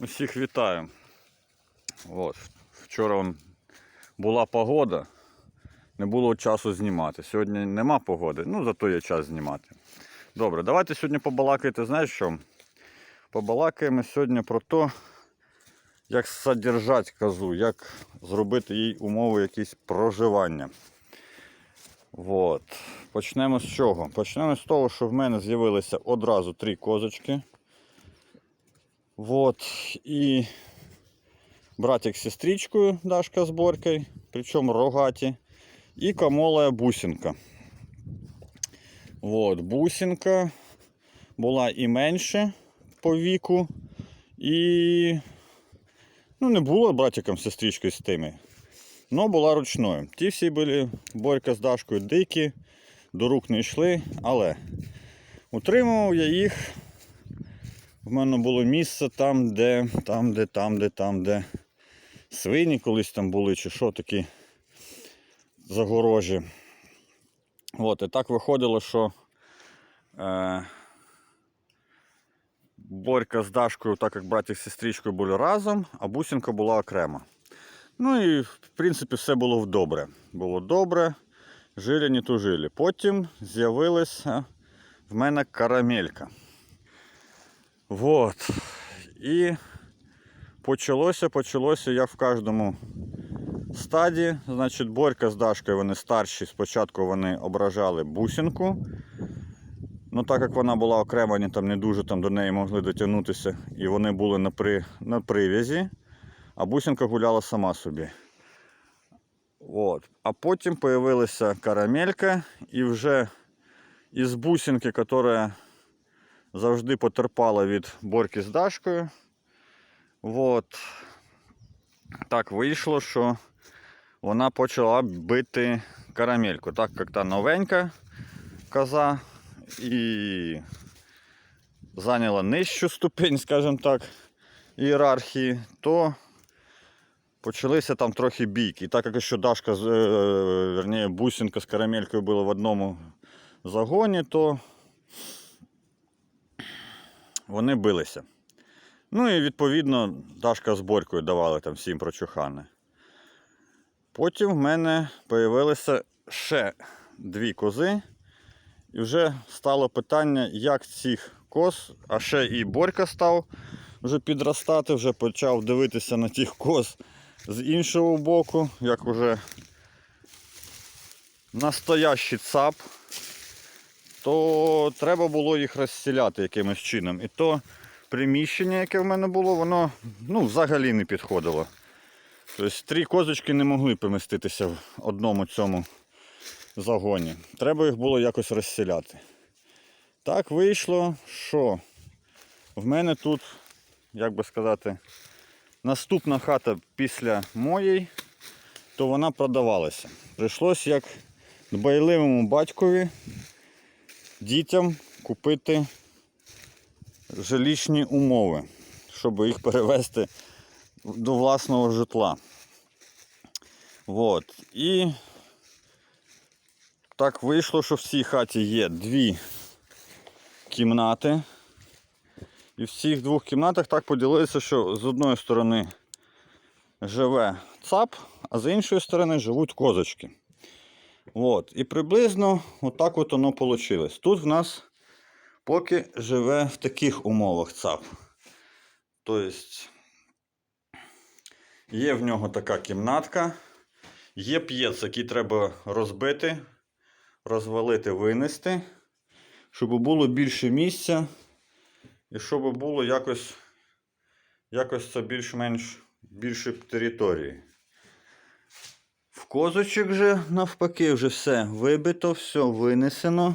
Усіх вітаю. От. Вчора була погода, не було часу знімати. Сьогодні нема погоди, ну зато є час знімати. Добре, давайте сьогодні побалакайте, знаєш що? Побалакаємо сьогодні про те, як содержати козу, як зробити їй умови якісь проживання. От. Почнемо з чого? Почнемо з того, що в мене з'явилися одразу три козочки. Вот. І братик з сестричкою Дашка з Борькою, причому рогаті. І камолая бусинка. Вот, бусинка була і менше по віку, і ну, не було братиком з сестричкою з тими. Но була ручною. Ті всі були Борька з Дашкою дикі, до рук не йшли, але утримував я їх в мене було місце там, де, там, де, там, де, там, де свині колись там були, чи що такі загорожі. От, і так виходило, що е, Борька з Дашкою, так як братик з сестричкою були разом, а бусинка була окремо. Ну і в принципі все було добре. Було добре, жили не тужили. Потім з'явилася в мене карамелька. Вот. І почалося, почалося, як в кожному стаді. Значить, Борька з Дашкою вони старші. Спочатку вони ображали бусинку. Ну, так як вона була окрема, вони там не дуже там до неї могли дотягнутися. І вони були на, при, на прив'язі, а бусинка гуляла сама собі. От. А потім з'явилася карамелька, і вже із бусинки, яка завжди потерпала від борки з Дашкою. От. Так вийшло, що вона почала бити карамельку. Так як та новенька коза і зайняла нижчу ступень, скажімо так, ієрархії, то почалися там трохи бійки. І так як ще Дашка, е, верніше, бусинка з карамелькою були в одному загоні, то вони билися. Ну і відповідно Дашка з Борькою давали там всім прочухане. Потім в мене з'явилися ще дві кози. І вже стало питання, як цих коз, а ще і Борька став вже підростати, вже почав дивитися на тих коз з іншого боку, як уже настоящий цап, то треба було їх розселяти якимось чином. І то приміщення, яке в мене було, воно ну, взагалі не підходило. Тобто три козочки не могли поміститися в одному цьому загоні. Треба їх було якось розселяти. Так вийшло, що в мене тут, як би сказати, наступна хата після моєї, то вона продавалася. Прийшлось як дбайливому батькові дітям купити жилищні умови, щоб їх перевезти до власного житла. Вот. І так вийшло, що в цій хаті є дві кімнати. І в цих двох кімнатах так поділилися, що з одної сторони живе цап, а з іншої сторони живуть козочки. От. І приблизно отак от воно вийшло. Тут в нас поки живе в таких умовах цап. Тобто є в нього така кімнатка, є п'єц, який треба розбити, розвалити, винести, щоб було більше місця і щоб було якось, якось це більш-менш більше території. В козочок же навпаки вже все вибито, все винесено.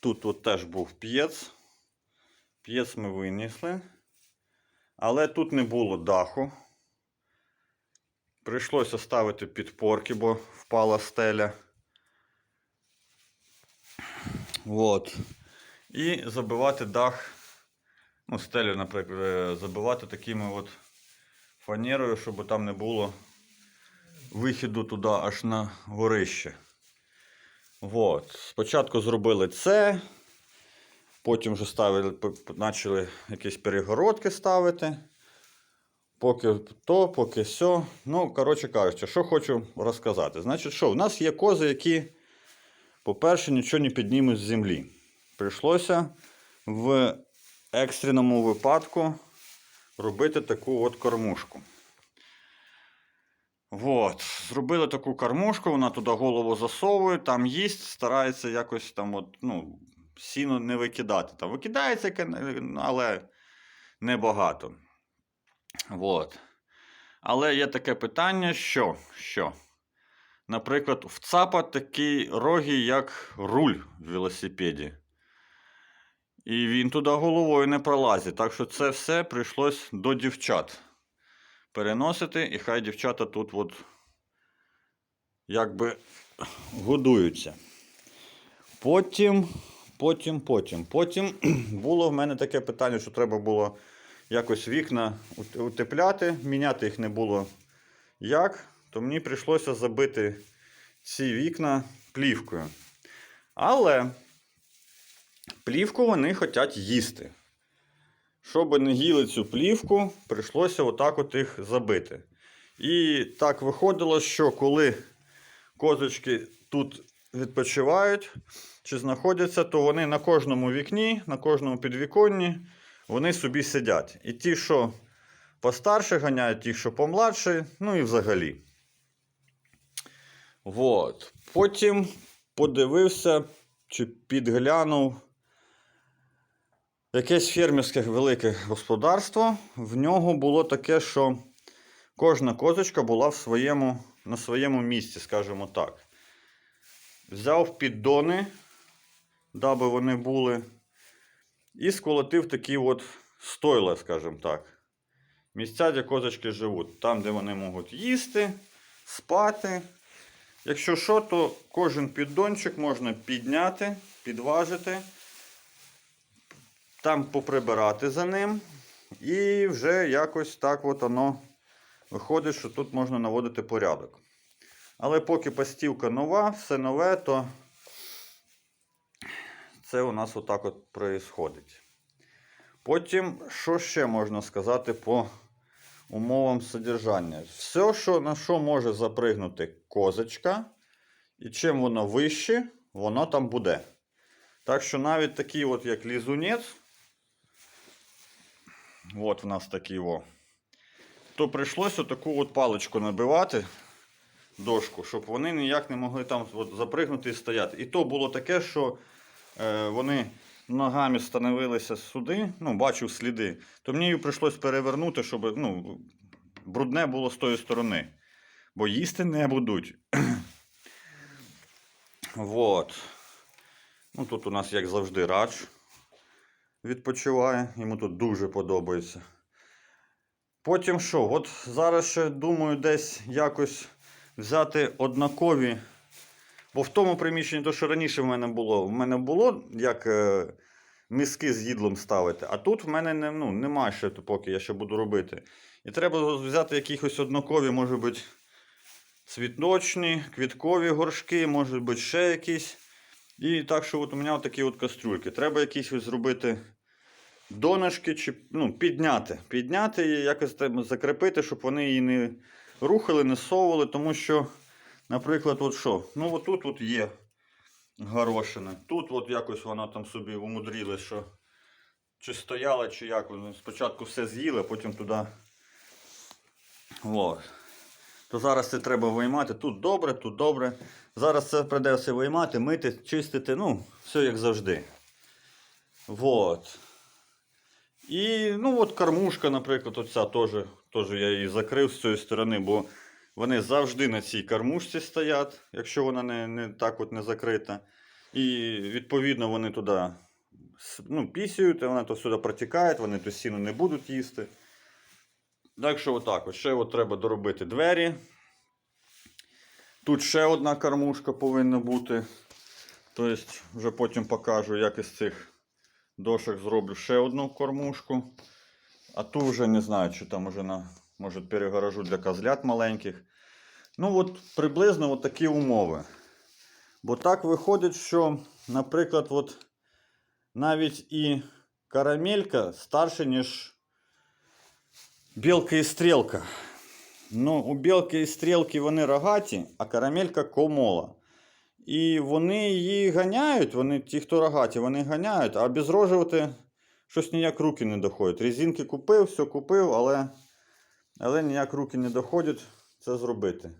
Тут от теж був п'єц. П'єц ми винесли. Але тут не було даху. Прийшлося ставити підпорки, бо впала стеля. От. І забивати дах, ну, стелю, наприклад, е, забивати такими от фанерою, щоб там не було вихіду туди аж на горище. От. Спочатку зробили це, потім вже ставили, почали якісь перегородки ставити. Поки то, поки сьо. Ну, коротше кажучи, що хочу розказати. Значить, що, в нас є кози, які, по-перше, нічого не піднімуть з землі. Прийшлося в екстреному випадку робити таку от кормушку. От, зробили таку кормушку, вона туди голову засовує, там їсть, старається якось там, от, ну, сіно не викидати. Там викидається, але небагато. От. Але є таке питання, що, що, наприклад, в ЦАПа такі роги, як руль в велосипеді. І він туди головою не пролазить. Так що це все прийшлось до дівчат переносити, і хай дівчата тут от якби годуються. Потім, потім, потім, потім було в мене таке питання, що треба було якось вікна утепляти, міняти їх не було як, то мені прийшлося забити ці вікна плівкою. Але плівку вони хочуть їсти. Щоб не їли цю плівку, прийшлося отак от їх забити. І так виходило, що коли козочки тут відпочивають чи знаходяться, то вони на кожному вікні, на кожному підвіконні вони собі сидять. І ті, що постарше ганяють, ті, що помладше, ну і взагалі. Вот. Потім подивився чи підглянув якесь фермерське велике господарство. В нього було таке, що кожна козочка була в своєму, на своєму місці, скажімо так. Взяв піддони, даби вони були, і сколотив такі от стойла, скажімо так. Місця, де козочки живуть. Там, де вони можуть їсти, спати. Якщо що, то кожен піддончик можна підняти, підважити, там поприбирати за ним. І вже якось так от воно виходить, що тут можна наводити порядок. Але поки постілка нова, все нове, то це у нас отак от проїсходить. Потім, що ще можна сказати по умовам содержання? Все, що, на що може запригнути козочка, і чим воно вище, воно там буде. Так що навіть такий, от як лізунець, от в нас такий о, то прийшлося таку от паличку набивати, дошку, щоб вони ніяк не могли там от запригнути і стояти. І то було таке, що е, вони ногами становилися сюди, ну, бачив сліди, то мені її прийшлось перевернути, щоб ну, брудне було з тої сторони. Бо їсти не будуть. вот. Ну, тут у нас, як завжди, радж відпочиває. Йому тут дуже подобається. Потім що? От зараз ще думаю десь якось взяти однакові. Бо в тому приміщенні, то, що раніше в мене було, в мене було як е, миски з їдлом ставити, а тут в мене не, ну, немає ще поки я ще буду робити. І треба взяти якихось однакові, може бути, цвіточні, квіткові горшки, може бути ще якісь. І так що от у мене такі от кастрюльки. Треба якісь ось зробити донышки, чи ну, підняти. Підняти і якось закріпити, щоб вони її не рухали, не совували, тому що. Наприклад, от що? Ну, от тут от є горошина. Тут от якось вона там собі умудрилась, що чи стояла, чи як. Спочатку все з'їли, а потім туди. От. То зараз це треба виймати. Тут добре, тут добре. Зараз це придеться виймати, мити, чистити, ну, все як завжди. Вот. І ну от кормушка, наприклад, оця теж, теж я її закрив з цієї сторони, бо вони завжди на цій кормушці стоять, якщо вона не, не так от не закрита. І відповідно вони туди ну, пісяють, і вона то сюди протікає, вони то сіно не будуть їсти. Так що отак. От. Ще от треба доробити двері. Тут ще одна кормушка повинна бути. Тобто, вже потім покажу, як із цих дошок зроблю ще одну кормушку. А ту вже не знаю, чи там уже на, може перегоражу для козлят маленьких. Ну, от приблизно от такі умови. Бо так виходить, що, наприклад, от навіть і карамелька старше, ніж Білка і стрілка. Ну, у білки і стрілки вони рогаті, а карамелька комола. І вони її ганяють, вони, ті, хто рогаті, вони ганяють, а обезрожувати щось ніяк руки не доходять. Резинки купив, все купив, але, але ніяк руки не доходять це зробити.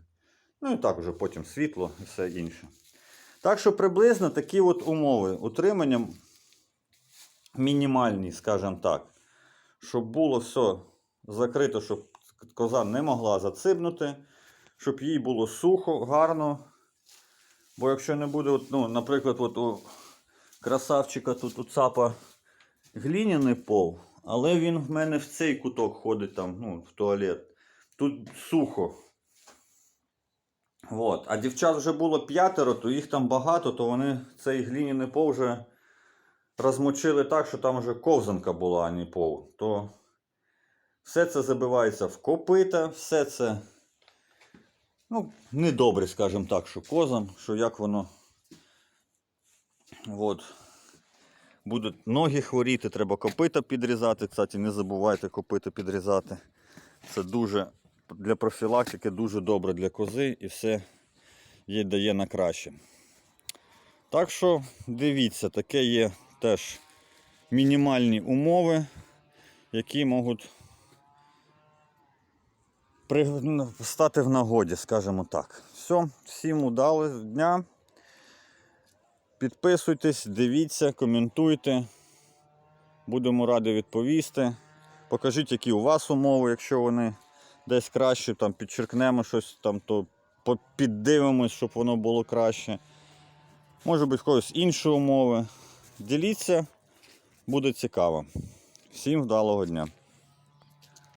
Ну і так вже потім світло і все інше. Так що приблизно такі от умови. Утримання мінімальні, скажімо так. Щоб було все закрито, щоб коза не могла зацибнути, щоб їй було сухо, гарно. Бо якщо не буде, от, ну, наприклад, от у красавчика тут у цапа глиняний пол, але він в мене в цей куток ходить там, ну, в туалет. Тут сухо. От. А дівчат вже було п'ятеро, то їх там багато, то вони цей глиняний пол вже розмочили так, що там вже ковзанка була, а не пол. То все це забивається в копита, все це. Ну, недобре, скажімо так, що козам, що як воно. От. Будуть ноги хворіти, треба копита підрізати. Кстати, не забувайте копита підрізати. Це дуже для профілактики дуже добре для кози і все їй дає на краще. Так що дивіться, таке є теж мінімальні умови, які можуть стати в нагоді, скажімо так. Все, всім удалого дня. Підписуйтесь, дивіться, коментуйте. Будемо раді відповісти. Покажіть, які у вас умови, якщо вони десь краще, там підчеркнемо щось, там, то піддивимось, щоб воно було краще. Може бути в когось інші умови. Діліться, буде цікаво. Всім вдалого дня!